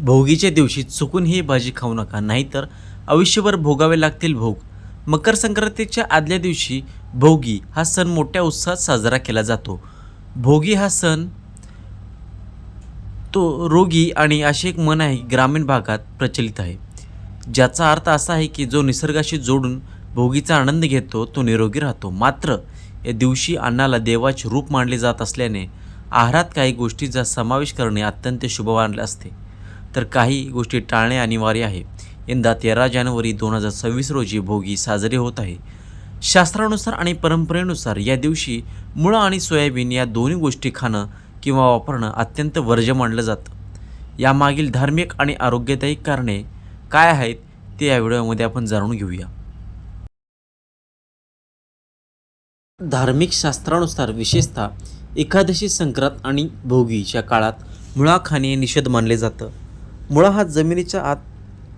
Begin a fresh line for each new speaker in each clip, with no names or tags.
भोगीच्या दिवशी चुकून ही भाजी खाऊ नका नाहीतर आयुष्यभर भोगावे लागतील भोग. मकर संक्रांतीच्या आदल्या दिवशी भोगी हा सण मोठ्या उत्साहात साजरा केला जातो. भोगी हा सण तो रोगी आणि असे एक मन आहे ग्रामीण भागात प्रचलित आहे. ज्याचा अर्थ असा आहे की जो निसर्गाशी जोडून भोगीचा आनंद घेतो तो निरोगी राहतो. मात्र या दिवशी अन्नाला देवाचे रूप मानले जात असल्याने आहारात काही गोष्टींचा समावेश करणे अत्यंत शुभ मानले असते. तर काही गोष्टी टाळणे अनिवार्य आहे. यंदा तेरा जानेवारी दोन हजार सव्वीस रोजी भोगी साजरी होत आहे. शास्त्रानुसार आणि परंपरेनुसार या दिवशी मुळं आणि सोयाबीन या दोन्ही गोष्टी खाणं किंवा वापरणं अत्यंत वर्ज्य मानलं जातं. यामागील धार्मिक आणि आरोग्यदायी कारणे काय आहेत ते या व्हिडिओमध्ये आपण जाणून घेऊया. धार्मिक शास्त्रानुसार विशेषतः एकादशी संक्रांत आणि भोगीच्या काळात मुळा खाणे निषेध मानले जातं. मुळा हा जमिनीच्या आत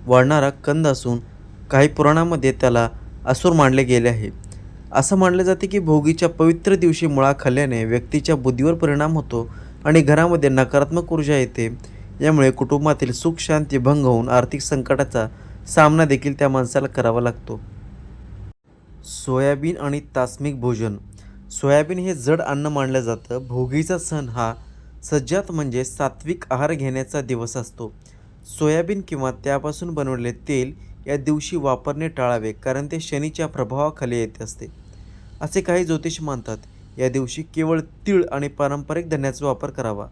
वाढणारा कंद असून काही पुराणामध्ये त्याला असुर मानले गेले आहे. असं मानले जाते की भोगीच्या पवित्र दिवशी मुळा खाल्ल्याने व्यक्तीच्या बुद्धीवर परिणाम होतो आणि घरामध्ये नकारात्मक ऊर्जा येते. यामुळे कुटुंबातील सुख शांती भंग होऊन आर्थिक संकटाचा सामना देखील त्या माणसाला करावा लागतो. सोयाबीन आणि तास्मिक भोजन. सोयाबीन हे जड अन्न मानलं जातं. भोगीचा सण हा सज्जात म्हणजे सात्विक आहार घेण्याचा दिवस असतो. सोयाबीन किंवा त्यापासून बनवलेले तेल या दिवशी वापरणे टाळावे कारण ते शनीच्या प्रभावाखाली येत असते. असे काही ज्योतिष मानतात या दिवशी केवळ तीळ आणि पारंपरिक धान्याचा वापर करावा.